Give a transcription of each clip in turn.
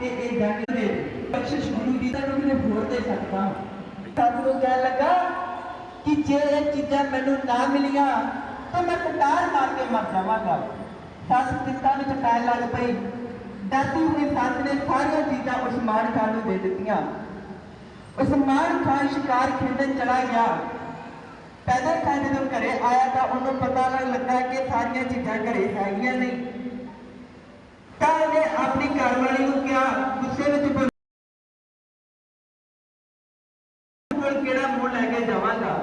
ਤੇ ਇਹ ਜੰਗ ਦੇ ਬਖਸ਼ਿਸ਼ ਗੁਰੂ ਜੀ ਦਾ ਨੂੰ ਕਿਤੇ ਹੋਰ ਦੇ ਸਕਦਾ। ਹਾਂ ਸਾਨੂੰ ਲੱਗਾ ਕਿ ਜੇ ਇਹ ਚੀਜ਼ਾਂ ਮੈਨੂੰ ਨਾ ਮਿਲੀਆਂ, ਤਾਂ ਮੈਂ ਕਟਾਰ ਮਾਰ ਕੇ ਮਰ ਜਾਵਾਂਗਾ। ਸੱਸ ਪਿੱਤਾ ਵਿੱਚ ਪੈਣ ਲੱਗ ਪਈ। ਦਾਦੀ ਹੋਈ ਸੱਸ ਨੇ ਸਾਰੀਆਂ ਚੀਜ਼ਾਂ ਉਸਮਾਨ ਖਾਨ ਨੂੰ ਦੇ ਦਿੱਤੀਆਂ। ਉਸਮਾਨ ਖਾਨ ਸ਼ਿਕਾਰ ਖੇਡਣ ਚਲਾ ਗਿਆ। ਪੈਦਲ ਖਾਨ ਜਦੋਂ ਘਰੇ ਆਇਆ ਤਾਂ ਉਹਨੂੰ ਪਤਾ ਲੱਗਾ ਕਿ ਸਾਰੀਆਂ ਚੀਜ਼ਾਂ ਘਰੇ ਹੈਗੀਆਂ ਨਹੀਂ। ਤਾਂ ਉਹਨੇ ਆਪਣੀ ਘਰਵਾਲੀ ਨੂੰ ਕਿਹਾ ਗੁੱਸੇ ਵਿੱਚ ਬੋਲ ਕੋਲ ਕਿਹੜਾ ਮੂੰਹ ਲੈ ਕੇ ਜਾਵਾਂਗਾ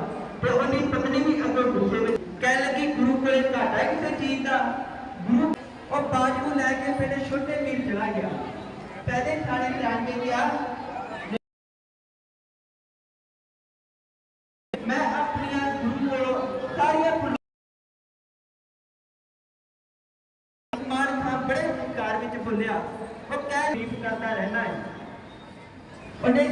ਤੇ ਉਹਦੀ ਪਤਨੀ ਵੀ ਅੱਗੋਂ ਗੁੱਸੇ ਵਿੱਚ ਕਹਿ ਲੱਗੀ ਗੁਰੂ ਕੋਲੇ ਘਾਟਾ ਹੈ ਕਿਸੇ ਚੀਜ਼ ਦਾ ਗੁਰੂ ਉਹ ਬਾਜ ਨੂੰ ਲੈ ਕੇ ਮੇਰੇ ਛੋਟੇ ਵੀਰ ਹੰਕਾਰ ਉਹ ਕਹਿ ਰੀਫ ਕਰਦਾ ਰਹਿਣਾ ਹੈ। ਉਹਨੇ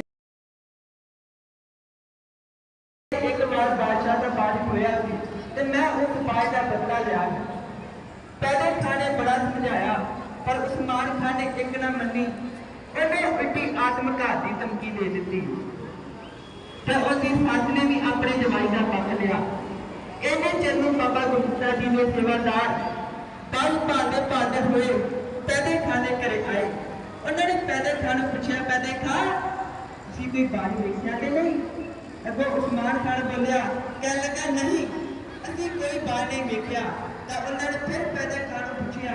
ਇੱਕ ਵਾਰ ਬਾਦਸ਼ਾਹ ਦਾ ਬਾਜ ਹੋਇਆ ਸੀ ਤੇ ਮੈਂ ਉਸ ਬਾਜ ਦਾ ਬਦਲਾ ਲਿਆ ਪਹਿਲੇ ਖਾਨੇ ਬੜਾ ਸਮਝਾਇਆ, ਪਰ ਉਸਮਾਨ ਖਾਨ ਨੇ ਇੱਕ ਨਾ ਮੰਨੀ, ਉਹਨੇ ਉਲਟੀ ਆਤਮਘਾਤ ਦੀ ਧਮਕੀ ਦੇ ਦਿੱਤੀ। ਤੇ ਉਹਦੀ ਸੱਸ ਨੇ ਵੀ ਆਪਣੇ ਜਵਾਈ ਦਾ ਪੱਖ ਲਿਆ। ਇਹਨੇ ਚਿਰ ਨੂੰ ਬਾਬਾ ਗੁਰਦਿੱਤਾ ਜੀ ਦੇ ਸੇਵਾਦਾਰ ਪੰਜ ਭਾਦੇ ਭਾਦੇ ਹੋਏ ਪੈਦੇ ਖਾਨੇ ਘਰੇ ਆਏ ਉਹਨਾਂ ਨੇ ਪੈਦੇ ਖਾਨ ਪੁੱਛਿਆ, ਪੈਦੇ ਖਾ। ਤੁਸੀਂ ਕੋਈ ਬਾਣੀ ਵੇਖਿਆ ਕਿ ਨਹੀਂ। ਅੱਗੋਂ ਉਸਮਾਨ ਖਾਨ ਬੋਲਿਆ, ਕਹਿਣ ਲੱਗਾ, ਨਹੀਂ, ਅਸੀਂ ਕੋਈ ਬਾਣੀ ਵੇਖਿਆ। ਤਾਂ ਉਹਨਾਂ ਨੇ ਫਿਰ ਪੈਦੇ ਖਾਨ ਪੁੱਛਿਆ।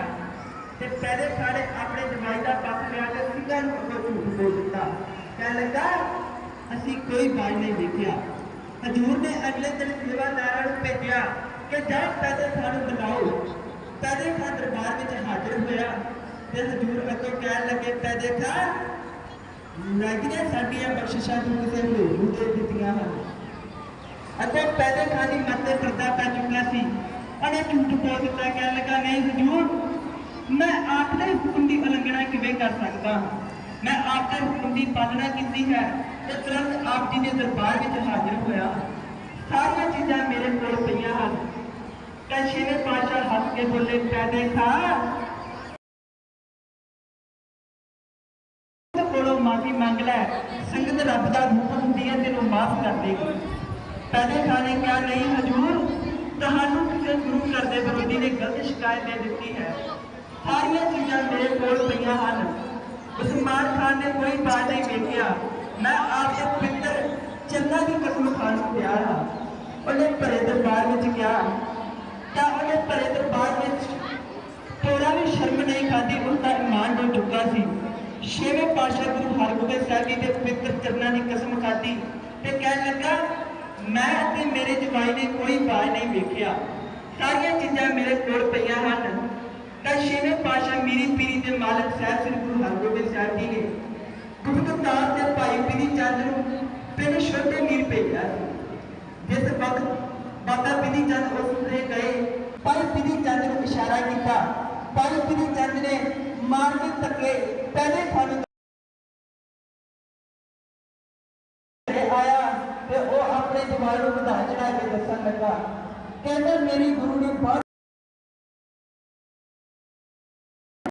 ਤੇ ਪੈਦੇ ਖਾਨ ਆਪਣੇ ਜਵਾਈ ਦਾ ਪੱਖ ਲਿਆ ਤੇ ਸਿੰਘਾਂ ਨੂੰ ਅੱਗੋਂ ਝੂਠ ਬੋਲ ਦਿੱਤਾ। ਕਹਿ ਲੱਗਾ, ਅਸੀਂ ਕੋਈ ਬਾਜ ਨਹੀਂ ਵੇਖਿਆ। ਹਜੂਰ ਨੇ ਅਗਲੇ ਦਿਨ ਸੇਵਾਦਾਰਾਂ ਨੂੰ ਭੇਜਿਆ ਕਿ ਜਾ ਪੈਦੇ ਖਾਨ ਨੂੰ ਬੁਲਾਓ। ਪੈਦੇ ਖਾਨ ਦਰਬਾਰ ਵਿੱਚ ਹਾਜ਼ਰ ਹੋਇਆ। ਤੇ ਹਜੂਰ ਅੱਗੋਂ ਕਹਿਣ ਲੱਗੇ ਪੈਦੇ ਖਾਨ ਲੱਗਦੀਆਂ ਸਾਡੀਆਂ ਬਖਸ਼ਿਸ਼ਾਂ ਤੂੰ ਕਿਸੇ ਨੂੰ ਦੇ ਦਿੱਤੀਆਂ ਹਨ। ਅਤੇ ਪੈਦੇ ਖਾਨ ਦੀ ਮੱਤੇ ਪਰਦਾ ਪੈ ਚੁੱਕਾ ਸੀ। ਉਹਨੇ ਝੂਠ ਬੋਲ ਦਿੱਤਾ, ਕਹਿਣ ਲੱਗਾ, ਨਹੀਂ ਹਜੂਰ, ਮੈਂ ਆਪਣੇ ਹੁਕਮ ਦੀ ਉਲੰਘਣਾ ਕਿਵੇਂ ਕਰ ਸਕਦਾ ਹਾਂ? ਮੈਂ ਆਪ ਦੇ ਹੁਕਮ ਦੀ ਪਾਲਣਾ ਕੀਤੀ ਹੈ ਤੇ ਤੁਰੰਤ ਆਪ ਜੀ ਦੇ ਦਰਬਾਰ ਵਿੱਚ ਹਾਜ਼ਰ ਹੋਇਆ। ਸਾਰੀਆਂ ਚੀਜ਼ਾਂ ਮੇਰੇ ਕੋਲ ਪਈਆਂ ਹਨ। ਤਾਂ ਛੇਵੇਂ ਪਾਤਸ਼ਾਹ ਹੱਸ ਕੇ ਬੋਲੇ ਪੈਦੇ ਖਾਨ ਮਾਫੀ ਸੰਗਤ ਰੱਬ ਦਾ ਰੂਪ ਹੁੰਦੀ ਹੈ ਤੈਨੂੰ ਮਾਫ ਕਰ ਦੇਗੀ ਪਹਿਲੇ ਖਾਨੇ ਕਿਹਾ ਨਹੀਂ ਹਜੂਰ, ਤੁਹਾਨੂੰ ਕਿਸੇ ਗੁਰੂ ਘਰ ਦੇ ਵਿਰੋਧੀ ਨੇ ਗਲਤ ਸ਼ਿਕਾਇਤ ਦੇ ਦਿੱਤੀ ਹੈ। ਸਾਰੀਆਂ ਚੀਜ਼ਾਂ ਮੇਰੇ ਕੋਲ ਪਈਆਂ ਹਨ। ਉਸਮਾਨ ਖਾਨ ਨੇ ਕੋਈ ਬਾਤ ਨਹੀਂ ਵੇਖਿਆ। ਮੈਂ ਆਪ ਦੇ ਪਿੱਤਰ ਚੰਨਾ ਦੀ ਕਸਮ ਖਾਣ ਨੂੰ ਤਿਆਰ ਹਾਂ। ਉਹਨੇ ਭਰੇ ਦਰਬਾਰ ਵਿੱਚ ਗਿਆ ਤਾਂ ਉਹਨੇ ਭਰੇ ਦਰਬਾਰ ਵਿੱਚ ਥੋੜਾ ਵੀ ਸ਼ਰਮ ਨਹੀਂ ਖਾਦੀ ਉਸ ਦਾ ਇਮਾਨ ਡੁੱਬ ਚੁੱਕਾ ਸੀ। ਛੇਵੇਂ ਪਾਤਸ਼ਾਹ ਗੁਰੂ ਹਰਗੋਬਿੰਦ ਸਾਹਿਬ ਜੀ ਦੇ ਪਵਿੱਤਰ ਚਰਨਾਂ ਦੀ ਕਸਮ ਖਾਦੀ ਤੇ ਕਹਿਣ ਲੱਗਾ, ਮੈਂ ਤੇ ਮੇਰੇ ਜਵਾਈ ਨੇ ਕੋਈ ਬਾਜ ਨਹੀਂ ਵੇਖਿਆ। ਸਾਰੀਆਂ ਚੀਜ਼ਾਂ ਮੇਰੇ ਕੋਲ ਪਈਆਂ ਹਨ। ਤਾਂ ਛੇਵੇਂ ਪਾਤਸ਼ਾਹ ਮੀਰੀ ਪੀਰੀ ਦੇ ਮਾਲਕ ਸਾਹਿਬ ਸ੍ਰੀ ਗੁਰੂ ਹਰਗੋਬਿੰਦ ਸਾਹਿਬ ਜੀ ਨੇ ਗੁਰਦਤਾਰ ਦੇ ਭਾਈ ਪੀਰੀ ਚੰਦ ਨੂੰ ਪਿੰਡ ਛੋਟੇ ਮੀਰ ਭੇਜਿਆ ਜਿਸ ਵਕਤ ਬਾਬਾ ਬਿਧੀ ਚੰਦ ਉਸ ਦੇ ਗਏ, ਭਾਈ ਬਿਧੀ ਚੰਦ ਨੂੰ ਇਸ਼ਾਰਾ ਕੀਤਾ। ਭਾਈ ਬਿਧੀ ਚੰਦ ਨੇ ਮਾਰ ਕੇ ਧੱਕੇ ਪਹਿਲੇ ਖਾਨ ਤੇ ਆਇਆ ਤੇ ਕੇ ਦੱਸਣ ਲੱਗਾ। ਕਹਿੰਦਾ ਮੇਰੀ ਗੁਰੂ ਨੇ ਬਹੁਤ